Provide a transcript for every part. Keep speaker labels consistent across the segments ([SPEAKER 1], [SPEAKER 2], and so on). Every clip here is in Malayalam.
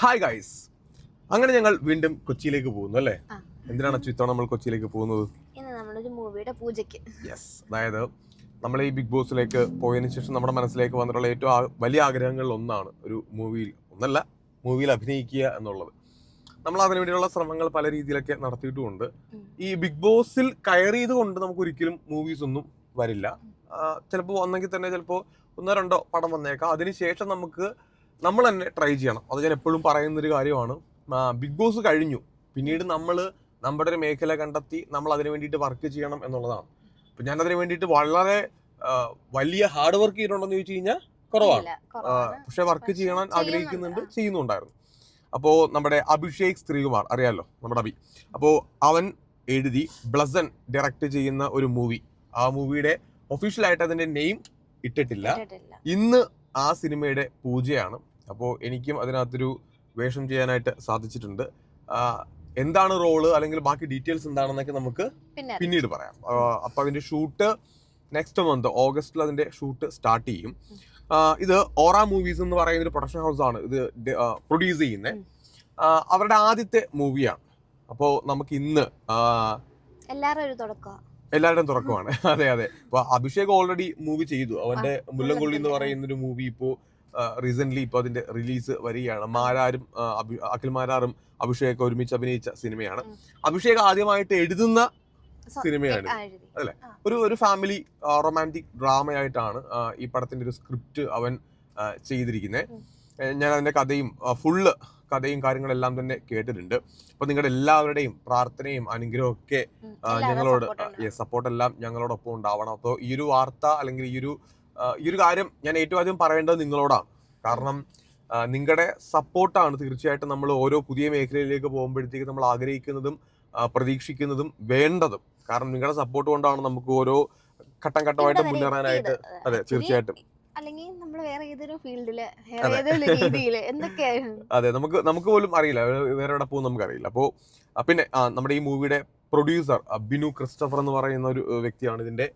[SPEAKER 1] ഹായ് ഗൈസ് അങ്ങനെ ഞങ്ങൾ വീണ്ടും കൊച്ചിയിലേക്ക് പോകുന്നു അല്ലേ. എന്തിനാണ് ഇത്തവണ നമ്മൾ കൊച്ചിയിലേക്ക് പോകുന്നത്?
[SPEAKER 2] ഇന്ന് നമ്മളൊരു മൂവിയുടെ പൂജയ്ക്ക്.
[SPEAKER 1] യെസ് അതായത് നമ്മൾ ഈ ബിഗ് ബോസിലേക്ക് പോയതിനു ശേഷം നമ്മുടെ മനസ്സിലേക്ക് വന്നിട്ടുള്ള ഏറ്റവും വലിയ ആഗ്രഹങ്ങളിൽ ഒന്നാണ് ഒരു മൂവിയിൽ ഒന്നല്ല മൂവിയിൽ അഭിനയിക്കുക എന്നുള്ളത്. നമ്മൾ അതിനു വേണ്ടിയുള്ള ശ്രമങ്ങൾ പല രീതിയിലൊക്കെ നടത്തിയിട്ടുമുണ്ട്. ഈ ബിഗ് ബോസിൽ കയറിയത് കൊണ്ട് നമുക്ക് ഒരിക്കലും മൂവീസ് ഒന്നും വരില്ല. ചിലപ്പോൾ വന്നെങ്കിൽ തന്നെ ചിലപ്പോൾ ഒന്നോ രണ്ടോ പടം വന്നേക്കാം. അതിനുശേഷം നമുക്ക് നമ്മൾ തന്നെ ട്രൈ ചെയ്യണം. അത് ഞാൻ എപ്പോഴും പറയുന്നൊരു കാര്യമാണ്. ബിഗ് ബോസ് കഴിഞ്ഞു. പിന്നീട് നമ്മൾ നമ്മുടെ ഒരു മേഖല കണ്ടെത്തി നമ്മൾ അതിന് വേണ്ടിയിട്ട് വർക്ക് ചെയ്യണം എന്നുള്ളതാണ്. അപ്പം ഞാൻ അതിന് വേണ്ടിയിട്ട് വളരെ വലിയ ഹാർഡ് വർക്ക് ചെയ്തിട്ടുണ്ടെന്ന് ചോദിച്ചു കഴിഞ്ഞാൽ കുറവാണ്. പക്ഷെ വർക്ക് ചെയ്യണം ആഗ്രഹിക്കുന്നുണ്ട് ചെയ്യുന്നുണ്ടായിരുന്നു. അപ്പോൾ നമ്മുടെ അഭിഷേക് ശ്രീകുമാർ അറിയാലോ നമ്മുടെ അഭി. അപ്പോൾ അവൻ എഴുതി ബ്ലസൻ ഡയറക്റ്റ് ചെയ്യുന്ന ഒരു മൂവി ആ മൂവിയുടെ ഒഫീഷ്യലായിട്ട് അതിന്റെ നെയിം ഇട്ടിട്ടില്ല. ഇന്ന് ആ സിനിമയുടെ പൂജയാണ്. അപ്പോൾ എനിക്കും അതിനകത്തൊരു വേഷം ചെയ്യാനായിട്ട് സാധിച്ചിട്ടുണ്ട്. എന്താണ് റോൾ? അല്ലെങ്കിൽ ബാക്കി ഡീറ്റെയിൽസ് എന്താണെന്നൊക്കെ നമുക്ക് പിന്നീട് പറയാം. അപ്പൊ അതിന്റെ ഷൂട്ട് നെക്സ്റ്റ് മന്ത് ഓഗസ്റ്റിൽ അതിന്റെ ഷൂട്ട് സ്റ്റാർട്ട് ചെയ്യും. ഇത് ഓറ മൂവീസ് എന്ന് പറയുന്ന ഒരു പ്രൊഡക്ഷൻ ഹൗസ് ആണ് ഇത് പ്രൊഡ്യൂസ് ചെയ്യുന്നത് അവരുടെ ആദ്യത്തെ മൂവിയാണ് അപ്പോൾ നമുക്ക് ഇന്ന് എല്ലാവരുടെയും തുറക്കമാണ് അതെ അതെ. അപ്പൊ അഭിഷേക് ഓൾറെഡി മൂവി ചെയ്തു. അവന്റെ മുല്ലംകൊള്ളി എന്ന് പറയുന്ന ഒരു മൂവി ഇപ്പോ റീസെന്റ് ഇപ്പൊ അതിന്റെ റിലീസ് വരികയാണ്. മാരാരും അഖിൽ മാരാറും അഭിഷേക് ഒരുമിച്ച് അഭിനയിച്ച സിനിമയാണ്. അഭിഷേക് ആദ്യമായിട്ട് എഴുതുന്ന സിനിമയാണ് അല്ലെ? ഒരു ഒരു ഫാമിലി റൊമാന്റിക് ഡ്രാമയായിട്ടാണ് ഈ പടത്തിന്റെ ഒരു സ്ക്രിപ്റ്റ് അവൻ ചെയ്തിരിക്കുന്നത് ഞാൻ അതിന്റെ കഥയും ഫുള്ള് കഥയും കാര്യങ്ങളെല്ലാം തന്നെ കേട്ടിട്ടുണ്ട്. അപ്പൊ നിങ്ങളുടെ എല്ലാവരുടെയും പ്രാർത്ഥനയും അനുഗ്രഹവും ഒക്കെ ഞങ്ങളോട് സപ്പോർട്ട് എല്ലാം ഞങ്ങളോടൊപ്പം ഉണ്ടാവണം. അപ്പോൾ ഈ ഒരു വാർത്ത അല്ലെങ്കിൽ ഈ ഒരു ഈ ഒരു കാര്യം ഞാൻ ഏറ്റവും ആദ്യം പറയേണ്ടത് നിങ്ങളോടാണ്. കാരണം നിങ്ങളുടെ സപ്പോർട്ടാണ് തീർച്ചയായിട്ടും നമ്മൾ ഓരോ പുതിയ മേഖലയിലേക്ക് പോകുമ്പോഴത്തേക്ക് നമ്മൾ ആഗ്രഹിക്കുന്നതും പ്രതീക്ഷിക്കുന്നതും വേണ്ടതും. കാരണം നിങ്ങളുടെ സപ്പോർട്ട് കൊണ്ടാണ് നമുക്ക് ഓരോ ഘട്ടം ഘട്ടമായിട്ട് മുന്നേറാനായിട്ട് അതെ തീർച്ചയായിട്ടും.
[SPEAKER 2] അല്ലെങ്കിൽ നമ്മൾ വേറെ ഏതൊരു ഫീൽഡിൽ വേറെ
[SPEAKER 1] അതെ.
[SPEAKER 2] ഏതൊരു രീതിയിൽ എന്തൊക്കെയായിരുന്നു
[SPEAKER 1] അതെ നമുക്ക് നമുക്ക് പോലും അറിയില്ല. വേറെ എവിടെ പോകും നമുക്കറിയില്ല അപ്പോൾ പിന്നെ നമ്മുടെ ഈ മൂവിയുടെ പ്രൊഡ്യൂസർ ബിനു ക്രിസ്റ്റഫർ എന്ന് പറയുന്ന ഒരു വ്യക്തിയാണ് ഇതിന്റെ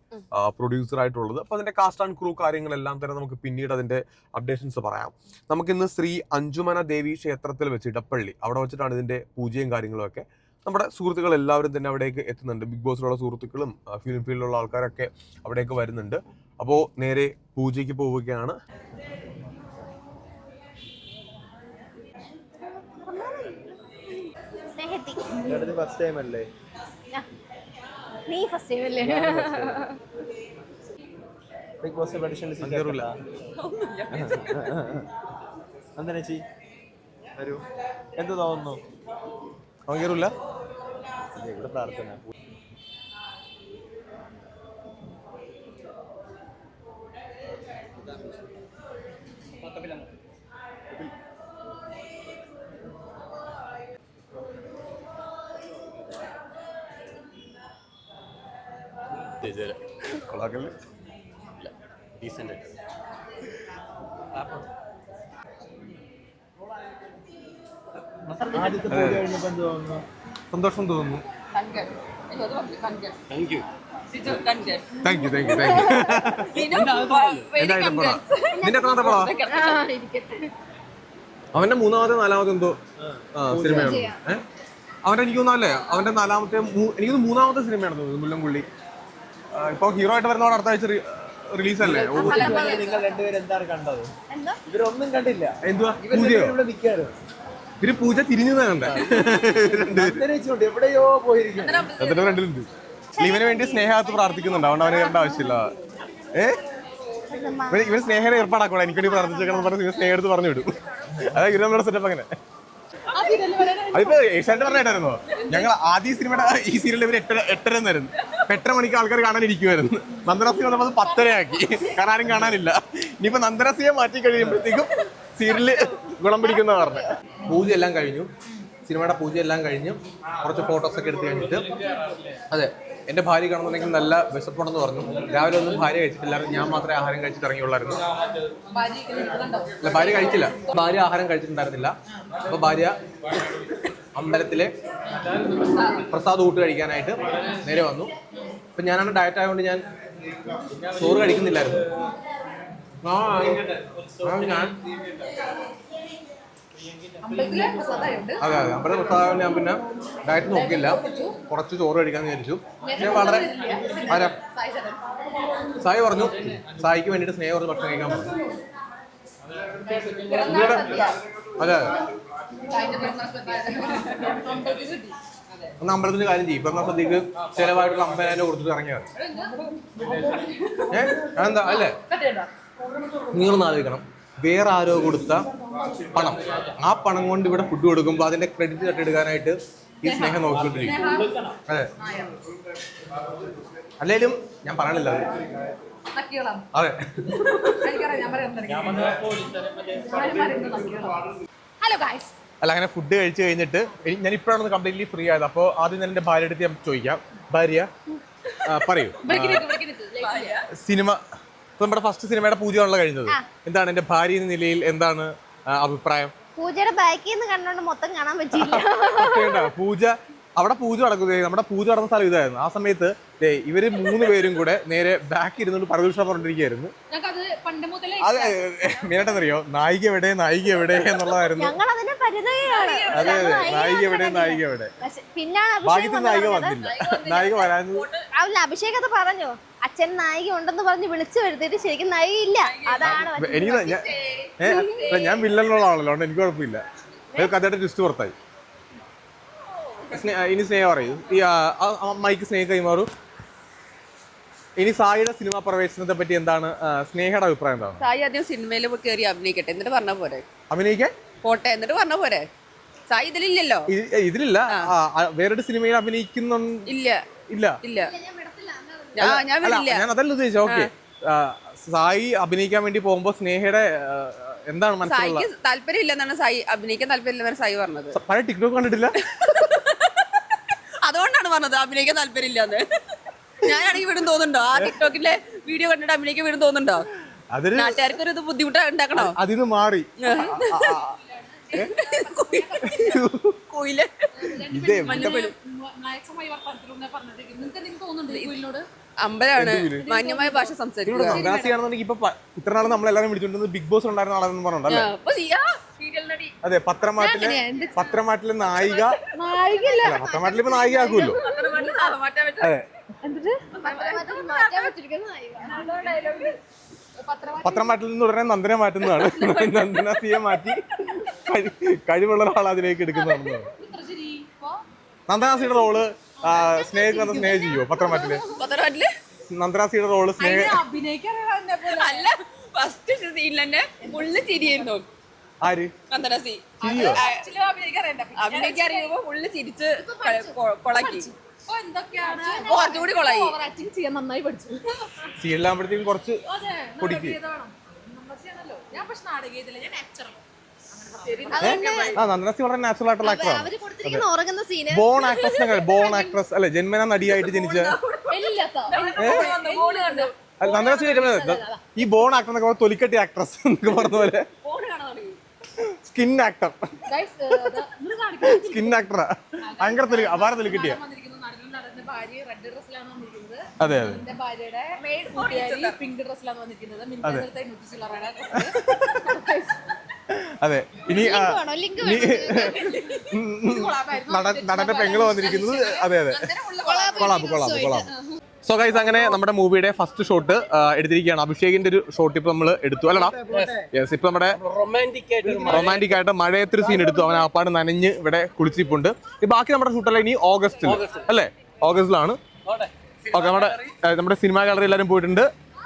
[SPEAKER 1] പ്രൊഡ്യൂസർ ആയിട്ടുള്ളത്. അപ്പൊ അതിന്റെ കാസ്റ്റ് ആൻഡ് ക്രൂ കാര്യങ്ങളെല്ലാം തന്നെ നമുക്ക് പിന്നീട് അതിന്റെ അപ്ഡേഷൻസ് പറയാം. നമുക്കിന്ന് ശ്രീ അഞ്ജുമന ദേവി ക്ഷേത്രത്തിൽ വെച്ച് ഇടപ്പള്ളി അവിടെ വെച്ചിട്ടാണ് ഇതിന്റെ പൂജയും കാര്യങ്ങളും ഒക്കെ. നമ്മുടെ സുഹൃത്തുക്കൾ എല്ലാവരും തന്നെ അവിടേക്ക് എത്തുന്നുണ്ട്. ബിഗ് ബോസിലുള്ള സുഹൃത്തുക്കളും ഫിലിം ഫീൽഡിലുള്ള ആൾക്കാരൊക്കെ അവിടേക്ക് വരുന്നുണ്ട്. അപ്പോൾ നേരെ പൂജയ്ക്ക് പോവുകയാണ്.
[SPEAKER 3] ഫസ്റ്റ് ടൈം അല്ലേ?
[SPEAKER 2] നീ ഫസ്റ്റ് ടൈം അല്ലേ?
[SPEAKER 3] Big boss. എന്താ ചേച്ചി? വരൂ. എന്ത് തോന്നുന്നു?
[SPEAKER 1] അവൻ
[SPEAKER 3] ഇവിടെ പ്രാർത്ഥന. തോന്നുന്നു?
[SPEAKER 1] സന്തോഷം തോന്നുന്നു.
[SPEAKER 4] Kangen. Ich hatte auch Kangen.
[SPEAKER 1] Thank you
[SPEAKER 4] Situ Kangen.
[SPEAKER 1] Thank you thank you thank you എന്റെ ഐറ്റം പറ. നിന്റെ എത്രാമത്തെ പടാ അവന്റെ മൂന്നാമത്തെ നാലാമത്തെ എന്തോ സിനിമയാണ്. അവന്റെ എനിക്ക് തോന്നുന്നല്ലേ അവന്റെ നാലാമത്തെ എനിക്ക് മൂന്നാമത്തെ സിനിമയാണ് തോന്നുന്നു മുല്ലംകുള്ളി ഇപ്പൊ ഹീറോ ആയിട്ട് വരുന്ന അടുത്ത ആഴ്ച റിലീസ് അല്ലേ?
[SPEAKER 3] നിങ്ങൾ രണ്ടുപേരും എന്താണ് കണ്ടത്?
[SPEAKER 2] എന്തോ?
[SPEAKER 3] ഇവരൊന്നും കണ്ടില്ല.
[SPEAKER 1] എന്തുവാ?
[SPEAKER 3] ഇവിടെ നിൽക്കാറ്
[SPEAKER 1] ഇവർ പൂജ തിരിഞ്ഞു കണ്ടേ?
[SPEAKER 3] എവിടെയോ പോയിരിക്കും
[SPEAKER 1] അതിന്റെ ഫ്രണ്ടിലുണ്ട് ഇവന് വേണ്ടി സ്നേഹത്ത് പ്രാർത്ഥിക്കുന്നുണ്ട്. അതുകൊണ്ട് അവന് കണ്ട ആവശ്യമില്ല. ഏ? ഇവർ സ്നേഹം ഏർപ്പാടാക്കോളെ എനിക്ക് വേണ്ടി പ്രാർത്ഥിച്ചേക്കണം പറഞ്ഞ് സ്നേഹ എടുത്ത് പറഞ്ഞു വിടും. അതെ ഇവർ നമ്മുടെ സെറ്റപ്പ് അങ്ങനെ. അതിപ്പോ ഏഷ്യാന്റെ പറഞ്ഞായിട്ടായിരുന്നോ ഞങ്ങൾ ആദ്യ സിനിമയുടെ ഈ സീരിയലിൽ ഇവർ എട്ടര എട്ടര എന്നായിരുന്നു എട്ടര മണിക്ക് ആൾക്കാർ കാണാൻ ഇരിക്കുമായിരുന്നു നന്ദനസിയെ വന്നപ്പോൾ പത്തരയാക്കി. കാരണം ആരും കാണാനില്ല. ഇനിയിപ്പോ നന്ദനസിയെ മാറ്റി കഴിയുമ്പോഴത്തേക്കും സീരിയൽ ഗുണം പിടിക്കുന്ന പറഞ്ഞു. എല്ലാം കഴിഞ്ഞു. സിനിമയുടെ പൂജ എല്ലാം കഴിഞ്ഞു. കുറച്ച് ഫോട്ടോസ് ഒക്കെ എടുത്ത് കഴിഞ്ഞിട്ട്. അതെ എന്റെ ഭാര്യ കാണുന്നുണ്ടെങ്കിൽ നല്ല വിശപ്പുണ്ടെന്ന് പറഞ്ഞു. രാവിലെ ഒന്നും ഭാര്യ കഴിച്ചിട്ടില്ല. ഞാൻ മാത്രമേ ആഹാരം കഴിച്ചിട്ട് അല്ല ഭാര്യ കഴിച്ചില്ല. ഭാര്യ ആഹാരം കഴിച്ചിട്ടുണ്ടായിരുന്നില്ല. അപ്പൊ ഭാര്യ അമ്പലത്തിലെ പ്രസാദ് ഊട്ട് കഴിക്കാനായിട്ട് നേരെ വന്നു. അപ്പൊ ഞാനാണ് ഡയറ്റ് ആയതുകൊണ്ട് ഞാൻ ചോറ് കഴിക്കുന്നില്ലായിരുന്നു. ആ ഞാൻ. അതെ അതെ. നമ്മുടെ പ്രസാദം ഞാൻ പിന്നെ ഡയറ്റ് നോക്കിയില്ല. കുറച്ച് ചോറ് കഴിക്കാന്ന് വിചാരിച്ചു. ഞാൻ വളരെ ആരാ? സായി പറഞ്ഞു. സായിക്ക് വേണ്ടിയിട്ട് സ്നേഹം കുറച്ച് ഭക്ഷണം കഴിക്കാൻ പറഞ്ഞു. അതെ അതെ. അന്ന് അമ്പലത്തിന്റെ കാര്യം ചെയ്യും. ഇപ്പൊ സദ്യക്ക് ചെലവായിട്ടുള്ള അമ്പതിനായിരം കൊടുത്തിട്ട് ഇറങ്ങിയത് ഏഹ് എന്താ അല്ലേ? നിങ്ങളൊന്ന് ആലോചിക്കണം. വേറെ ആരോ കൊടുത്ത പണം. ആ പണം കൊണ്ട് ഇവിടെ ഫുഡ് കൊടുക്കുമ്പോൾ അതിന്റെ ക്രെഡിറ്റ് തട്ടിയെടുക്കാനായിട്ട് ഈ സ്നേഹം നോക്കിക്കൊണ്ടിരിക്കും. അതെ. അല്ലേലും ഞാൻ പറയണില്ല അത്.
[SPEAKER 4] ഹലോ ഗായ്സ്
[SPEAKER 1] അല്ല അങ്ങനെ ഫുഡ് കഴിച്ചു കഴിഞ്ഞിട്ട് ഞാൻ ഇപ്പോഴാണ് കംപ്ലീറ്റ്ലി ഫ്രീ ആയത്. അപ്പോൾ ആദ്യം ഞാൻ എന്റെ ഭാര്യ അടുത്ത് ഞാൻ ചോദിക്കാം. ഭാര്യ പറയൂ. സിനിമ ഇപ്പൊ നമ്മുടെ ഫസ്റ്റ് സിനിമയുടെ പൂജയാണല്ലോ കഴിഞ്ഞത്. എന്താണ് എന്റെ ഭാര്യ എന്ന നിലയിൽ എന്താണ് അഭിപ്രായം?
[SPEAKER 2] പൂജയുടെ ബാക്കിൽ നിന്ന് കണ്ടോണ്ട് മൊത്തം കാണാൻ
[SPEAKER 1] പറ്റില്ല പൂജ അവിടെ പൂജ നടക്കുന്നത് നമ്മുടെ പൂജ നടന്ന സ്ഥലം ഇതായിരുന്നു. ആ സമയത്ത് ദേ ഇവർ മൂന്ന് പേരും കൂടെ നേരെ ബാക്ക് ഇരുന്നുകൊണ്ട് പരദൂഷണം പറഞ്ഞിരിക്കുകയായിരുന്നു
[SPEAKER 4] പണ്ട് മുതലേ
[SPEAKER 1] അത് മെയിനായിട്ടെന്നറിയോ നായിക എവിടെ നായിക എവിടെ എന്നുള്ളതായിരുന്നു.
[SPEAKER 2] ഞങ്ങൾ അതിനെ പരിതയാണ്
[SPEAKER 1] അതെ അതെ. നായിക എവിടെ നായിക എവിടെ
[SPEAKER 2] പിന്നെ
[SPEAKER 1] ഭാഗ്യത്തിൽ നായിക. വന്നില്ല. നായിക വരാൻ
[SPEAKER 2] അല്ല അഭിഷേക് അത് പറഞ്ഞു. അച്ഛൻ നായിക ഉണ്ടെന്ന് പറഞ്ഞ് വിളിച്ചു വരുത്തിയിട്ട് ശരിക്കും നായിക ഇല്ല അതാണ്.
[SPEAKER 1] എനിക്ക് ഞാൻ വില്ലനുള്ള ആണല്ലോ എനിക്ക് കുഴപ്പമില്ല. കഥയുടെ ട്വിസ്റ്റ് പുറത്തായി. ഇനി സ്നേഹം പറയൂ. ഈ മൈക്ക് സ്നേഹം കൈമാറൂ. ഇനി സായിയുടെ സിനിമാ പ്രവേശനത്തെ പറ്റി എന്താണ് സ്നേഹയുടെ അഭിപ്രായം എന്താണ്?
[SPEAKER 5] സായി ആദ്യം സിനിമയിൽ കയറി അഭിനയിക്കട്ടെ എന്നിട്ട് പറഞ്ഞ പോരെ.
[SPEAKER 1] അഭിനയിക്കാൻ?
[SPEAKER 5] പോട്ടെ എന്നിട്ട് പറഞ്ഞ പോരെ. സായി ഇതിലില്ലല്ലോ.
[SPEAKER 1] ഇതിലില്ല. വേറൊരു സിനിമയിൽ അഭിനയിക്കുന്നു
[SPEAKER 5] ഇല്ല.
[SPEAKER 1] ഇല്ല.
[SPEAKER 5] ഇല്ല. ഞാൻ ഞാൻ
[SPEAKER 1] അല്ല ഞാൻ അതല്ല ഉദ്ദേശിച്ചത് ഓക്കെ. സായി അഭിനയിക്കാൻ വേണ്ടി പോകുമ്പോ സ്നേഹയുടെ എന്താണ് മനസ്സിലായി
[SPEAKER 5] സായിക്ക് താല്പര്യം ഇല്ലെന്നാണ് സായി അഭിനയിക്കാൻ താല്പര്യം ഇല്ലെന്നാണ് സായി പറഞ്ഞത്.
[SPEAKER 1] പഴയ ടിക്ടോക്ക് കണ്ടിട്ടില്ല?
[SPEAKER 5] അതുകൊണ്ടാണ് പറഞ്ഞത് അഭിനയിക്കാൻ താല്പര്യം ഇല്ലാന്ന് ഞാനാണെങ്കിൽ വീടും തോന്നുന്നുണ്ടോ? ആ ടിക്ടോക്കിലെ വീഡിയോ കണ്ടിട്ട് അമ്മയ്ക്ക് വീടും തോന്നുന്നുണ്ടോ?
[SPEAKER 1] അതൊരു
[SPEAKER 5] നാട്ടുകാർക്ക് ഒരു ഇത് ബുദ്ധിമുട്ട് ഉണ്ടാക്കണോ
[SPEAKER 1] അതിന് മാറി.
[SPEAKER 4] കോയിൽ.
[SPEAKER 5] അമ്പലാണ്. മാന്യമായ ഭാഷ
[SPEAKER 1] സംസാരിക്കുന്നത് ഇത്ര നമ്മളെല്ലാരും വിളിച്ചോണ്ടിരുന്നത് ബിഗ് ബോസ് ഉണ്ടായിരുന്ന ആളെന്ന് അതെ പത്രമാറ്റിലെ പത്രമാറ്റിലെ നായിക അല്ല പത്രമാറ്റിൽ ഇപ്പൊ നായിക ആക്കുമല്ലോ
[SPEAKER 5] വെച്ച-
[SPEAKER 1] അതെ.
[SPEAKER 2] മാറ്റാൻ മാറ്റിൽ
[SPEAKER 1] പത്രമാറ്റിൽ നിന്ന് ഉടനെ നന്ദനെ മാറ്റുന്നതാണ്. നന്ദന സിയെ മാറ്റി കഴി- കഴിവുള്ള ഒരാൾ അതിലേക്ക് എടുക്കുന്നതാണ്. നന്ദനാസിയുടെ റോൾ സ്നേഹ സ്നേഹ ചെയ്യുമോ പത്രം
[SPEAKER 5] മാറ്റിൽ?
[SPEAKER 1] നന്ദനാസിയുടെ റോൾ സ്നേഹ
[SPEAKER 5] അല്ല ഫസ്റ്റ് സീനിൽ തന്നെ ഫുള്ള് ചിരിയായിരുന്നു.
[SPEAKER 1] ആര്?
[SPEAKER 5] നന്ദനസി.
[SPEAKER 4] അഭിനയിക്കാൻ
[SPEAKER 5] അറിയുമ്പോ ഫുള്ള് ചിരിച്ച് കൊളാക്കി. കുറച്ചുകൂടി കൊളായി.
[SPEAKER 4] ചെയ്യാൻ നന്നായി പഠിച്ചു.
[SPEAKER 1] കുറച്ച് പൊടിക്ക്.
[SPEAKER 4] ഞാൻ പക്ഷെ ഞാൻ നാച്ചുറൽ
[SPEAKER 1] വളരെ നാച്ചുറൽ ആയിട്ടുള്ള ആക്ടറാണ്
[SPEAKER 2] അവർ കൊടുത്തിരിക്കുന്ന ഉറങ്ങുന്ന scene
[SPEAKER 1] born actress born actress അല്ലെ ജന്മന നടിയായിട്ട് ജനിച്ച അല്ല, നന്ദനാസി ജന്മന- ഈ ബോൺ ആക്ടർ എന്നൊക്കെ തൊലിക്കട്ടി ആക്ട്രസ് എന്നൊക്കെ പറഞ്ഞ പോലെ. സ്കിൻ ആക്ടർ സ്കിൻ ആക്ടറാ ഭയങ്കര തൊലി അപാര തൊലിക്കട്ടിയാ.
[SPEAKER 4] ഭാര്യ റെഡ് ഡ്രസ്സിലാണ് വന്നിരിക്കുന്നത്.
[SPEAKER 1] അതെ അതെ.
[SPEAKER 4] എന്റെ ഭാര്യയുടെ കൂട്ടുകാരി പിങ്ക് ഡ്രസ്സിലാണ് വന്നിരിക്കുന്നത്.
[SPEAKER 1] അതെ. ഇനി നടന്റെ പെങ്ങൾ വന്നിരിക്കുന്നത്. അതെ അതെ. Collab collab collab so guys അങ്ങനെ നമ്മുടെ മൂവിയുടെ ഫസ്റ്റ് ഷോട്ട് എടുത്തിരിക്കുകയാണ്. അഭിഷേകിന്റെ ഒരു ഷോട്ട് ഇപ്പൊ നമ്മൾ എടുത്തു. അല്ലടാ. യെസ് ഇപ്പൊ നമ്മുടെ റൊമാന്റിക് ആയിട്ട് മഴയത്തൊരു സീൻ എടുത്തു. അവൻ ആപ്പാട് നനഞ്ഞ് ഇവിടെ കുളിച്ചിപ്പുണ്ട് ബാക്കി നമ്മുടെ ഷൂട്ടല്ല ഇനി ഓഗസ്റ്റിൽ അല്ലേ? ഓഗസ്റ്റിലാണ്. ഓക്കെ നമ്മുടെ നമ്മുടെ സിനിമാ ഗാലറി എല്ലാവരും പോയിട്ടുണ്ട്.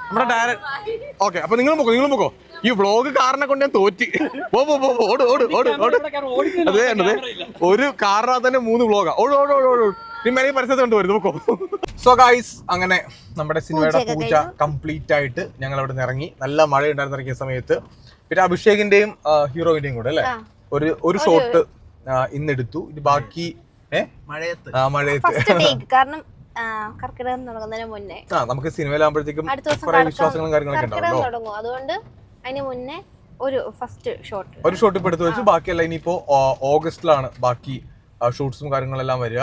[SPEAKER 1] നമ്മുടെ ഡയറക്ട് ഓക്കെ അപ്പൊ നിങ്ങൾ പോക്കോ നിങ്ങൾ പോക്കോ. ഈ വ്ലോഗ് കാറിനെ കൊണ്ട് ഞാൻ തോറ്റി. പോ പോ പോ പോ, ഓട് ഓട് ഓട്. ഓട് അതെ അതെ. ഒരു കാറിനകത്ത് തന്നെ മൂന്ന് വ്ലോഗാ ഓട് ഓട് ഓട് ഓട് നീ മേലെ പരിസരത്ത് കൊണ്ട് വരുന്നു നോക്കോ. സോ ഗൈസ് അങ്ങനെ നമ്മുടെ സിനിമയുടെ പൂജ കംപ്ലീറ്റ് ആയിട്ട് ഞങ്ങൾ അവിടെ നിന്ന് ഇറങ്ങി. നല്ല മഴ ഉണ്ടായിരുന്നിറങ്ങിയ സമയത്ത്. പിന്നെ അഭിഷേകിന്റെയും ഹീറോയിന്റെയും കൂടെ അല്ലേ? ഒരു ഒരു ഷോട്ട് ഇന്നെടുത്തു. ഇത് ബാക്കി ആ മഴയത്ത്.
[SPEAKER 2] കാരണം കർക്കിടകം തുടങ്ങുന്നതിന് മുന്നേ.
[SPEAKER 1] ആ നമുക്ക് സിനിമയിലാകുമ്പോഴത്തേക്കും കുറെ വിശ്വാസങ്ങളും കാര്യങ്ങളൊക്കെ ഉണ്ടാവും
[SPEAKER 2] തുടങ്ങും. അതുകൊണ്ട് അതിന് മുന്നേ ഒരു ഫസ്റ്റ് ഷോട്ട്
[SPEAKER 1] ഒരു ഷോട്ട് ഇപ്പൊ എടുത്തു വെച്ചു. ബാക്കിയല്ല ഇനിയിപ്പോ ഓഗസ്റ്റിലാണ് ബാക്കി ഷൂട്ട്സും കാര്യങ്ങളെല്ലാം വരിക.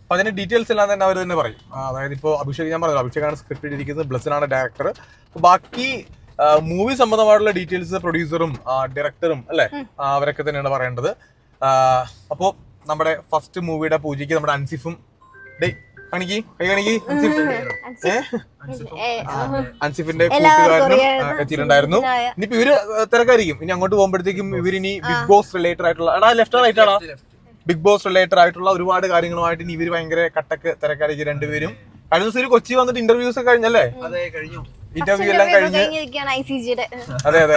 [SPEAKER 1] അപ്പൊ അതിന്റെ ഡീറ്റെയിൽസ് എല്ലാം തന്നെ അവർ തന്നെ പറയും. ആ, അതായത് ഇപ്പോ അഭിഷേക് ഞാൻ പറഞ്ഞു അഭിഷേകാണ് സ്ക്രിപ്റ്റ് ഇരിക്കുന്നത് ബ്ലസ്സിനാണ് ഡയറക്ടർ ബാക്കി മൂവി സംബന്ധമായിട്ടുള്ള ഡീറ്റെയിൽസ് പ്രൊഡ്യൂസറും ഡയറക്ടറും അല്ലെ? അവരൊക്കെ തന്നെയാണ് പറയേണ്ടത്. അപ്പോൾ അപ്പോ നമ്മുടെ ഫസ്റ്റ് മൂവിയുടെ പൂജയ്ക്ക് നമ്മുടെ അൻസിഫും. ഡേ കാണിക്കി കൈ കാണിക്കി. അൻസിഫിന്റെ കൂട്ടുകാരനും എത്തിയിട്ടുണ്ടായിരുന്നു. ഇനിയിപ്പോ ഇവർ തിരക്കായിരിക്കും. ഇനി അങ്ങോട്ട് പോകുമ്പോഴത്തേക്കും ഇവരിനി ബിഗ് ബോസ് റിലേറ്റഡ് ആയിട്ടുള്ള എടാ ലെഫ്റ്റ് റൈറ്റ് ആണോ? ബിഗ് ബോസ് റിലേറ്റഡ് ആയിട്ടുള്ള ഒരുപാട് കാര്യങ്ങളുമായിട്ട് ഇനി ഇവർ ഭയങ്കര കട്ടക്ക് തിരക്കായിരിക്കും രണ്ടുപേരും. കഴിഞ്ഞ ദിവസം ഒരു കൊച്ചി വന്നിട്ട് ഇന്റർവ്യൂസ് ഒക്കെ കഴിഞ്ഞല്ലേ?
[SPEAKER 3] അതെ കഴിഞ്ഞു.
[SPEAKER 1] ഇന്റർവ്യൂ എല്ലാം കഴിഞ്ഞ് അതെ അതെ.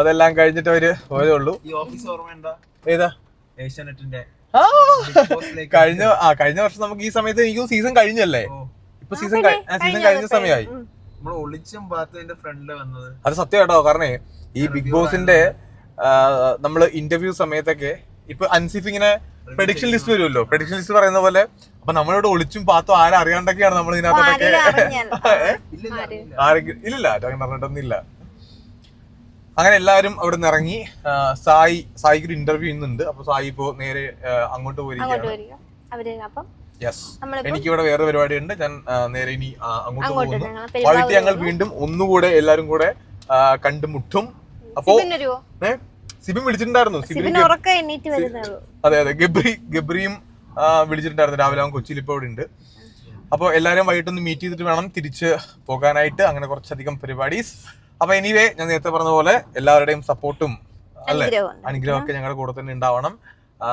[SPEAKER 1] അതെല്ലാം കഴിഞ്ഞിട്ട് അവർ പോയതേ ഉള്ളൂ.
[SPEAKER 3] ഈ ഓഫീസ് ഓർമ്മയുണ്ടോ?
[SPEAKER 1] ഏതാ?
[SPEAKER 3] ഏഷ്യാനെറ്റിന്റെ
[SPEAKER 1] കഴിഞ്ഞ ആ കഴിഞ്ഞ വർഷം നമുക്ക് ഈ സമയത്ത് എനിക്ക് സീസൺ കഴിഞ്ഞല്ലേ? ഇപ്പൊ സീസൺ സീസൺ കഴിഞ്ഞ സമയമായി. അത് സത്യം കേട്ടോ കാരണം ഈ ബിഗ് ബോസിന്റെ നമ്മൾ ഇന്റർവ്യൂ സമയത്തൊക്കെ ഇപ്പൊ അൻസിഫ് ഇങ്ങനെ പ്രഡിക്ഷൻ ലിസ്റ്റ് വരുമല്ലോ. പ്രഡിക്ഷൻ ലിസ്റ്റ് പറയുന്ന പോലെ അപ്പൊ നമ്മളിവിടെ ഒളിച്ചും പാത്തും ആരും അറിയാണ്ടൊക്കെയാണ് നമ്മൾ ഇതിനകത്തൊക്കെ
[SPEAKER 2] ആരെങ്കിലും
[SPEAKER 3] ഇല്ലല്ലോ അറിയില്ല.
[SPEAKER 1] ആരെങ്കിലും ഇല്ലില്ല അങ്ങനെ എല്ലാവരും അവിടെ നിന്ന് ഇറങ്ങി സായി സായിക്ക് ഒരു ഇന്റർവ്യൂ ഇന്നുണ്ട്. അപ്പൊ സായി ഇപ്പോ നേരെ അങ്ങോട്ട് പോയിരിക്കുകയാണ്. യെസ് എനിക്ക് ഇവിടെ വേറെ പരിപാടി ഉണ്ട് ഞാൻ നേരെ ഇനി അങ്ങോട്ട് പോകുന്നു. വൈകിട്ട് ഞങ്ങൾ വീണ്ടും ഒന്നുകൂടെ എല്ലാരും കൂടെ കണ്ടുമുട്ടും. അപ്പോ
[SPEAKER 2] സിബിൻ
[SPEAKER 1] വിളിച്ചിട്ടുണ്ടായിരുന്നു. അതെ അതെ. ഗബ്രി ഗബ്രിയും വിളിച്ചിട്ടുണ്ടായിരുന്നു. രാവിലെ അവൻ കൊച്ചിയിൽ ഇപ്പോൾ ഇവിടെ ഉണ്ട് അപ്പോൾ എല്ലാവരും വൈകിട്ടൊന്ന് മീറ്റ് ചെയ്തിട്ട് വേണം തിരിച്ച് പോകാനായിട്ട്. അങ്ങനെ കുറച്ചധികം പരിപാടീസ്. അപ്പൊ എനിവേ ഞാൻ നേരത്തെ പറഞ്ഞ പോലെ എല്ലാവരുടെയും സപ്പോർട്ടും അല്ലെ?
[SPEAKER 2] അനുഗ്രഹം.
[SPEAKER 1] അനുഗ്രഹമൊക്കെ ഞങ്ങളുടെ കൂടെ തന്നെ ഉണ്ടാവണം. ആ,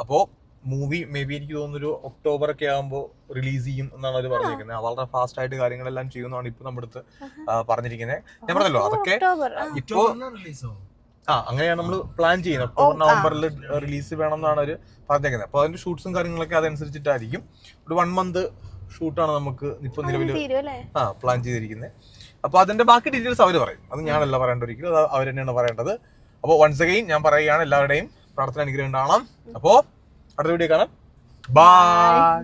[SPEAKER 1] അപ്പോ മൂവി മേ ബി എനിക്ക് തോന്നുന്നൊരു ഒരു ഒക്ടോബർ ഒക്കെ ആകുമ്പോൾ റിലീസ് ചെയ്യും എന്നാണ് അവർ പറഞ്ഞിരിക്കുന്നത് വളരെ ഫാസ്റ്റ് ആയിട്ട് കാര്യങ്ങളെല്ലാം ചെയ്യുന്നതാണ് ഇപ്പൊ നമ്മുടെ അടുത്ത് പറഞ്ഞിരിക്കുന്നത് ഞാൻ പറഞ്ഞല്ലോ അതൊക്കെ
[SPEAKER 2] ഒക്ടോബർ
[SPEAKER 1] ഇപ്പോ
[SPEAKER 3] റിലീസോ
[SPEAKER 1] ആ അങ്ങനെയാണ് നമ്മൾ പ്ലാൻ ചെയ്യുന്നത് ഒക്ടോബർ നവംബറിൽ റിലീസ് വേണം എന്നാണ് അവർ പറഞ്ഞേക്കുന്നത് അപ്പോൾ അതിന്റെ ഷൂട്ട്സും കാര്യങ്ങളൊക്കെ അതനുസരിച്ചിട്ടായിരിക്കും. ഒരു വൺ മന്ത് ഷൂട്ടാണ് നമുക്ക് ഇപ്പൊ നിലവിൽ ആ പ്ലാൻ ചെയ്തിരിക്കുന്നത് അപ്പോൾ അതിന്റെ ബാക്കി ഡീറ്റെയിൽസ് അവർ പറയും. അത് ഞാനല്ല പറയേണ്ട ഒരിക്കലും അത് അവർ തന്നെയാണ് പറയേണ്ടത്. അപ്പോൾ വൺസ് അഗൈൻ ഞാൻ പറയുകയാണ് എല്ലാവരുടെയും പ്രാർത്ഥന അനുഗ്രഹം ഉണ്ടാവണം. അപ്പോൾ അടുത്ത വീഡിയോ കാണാം. ബൈ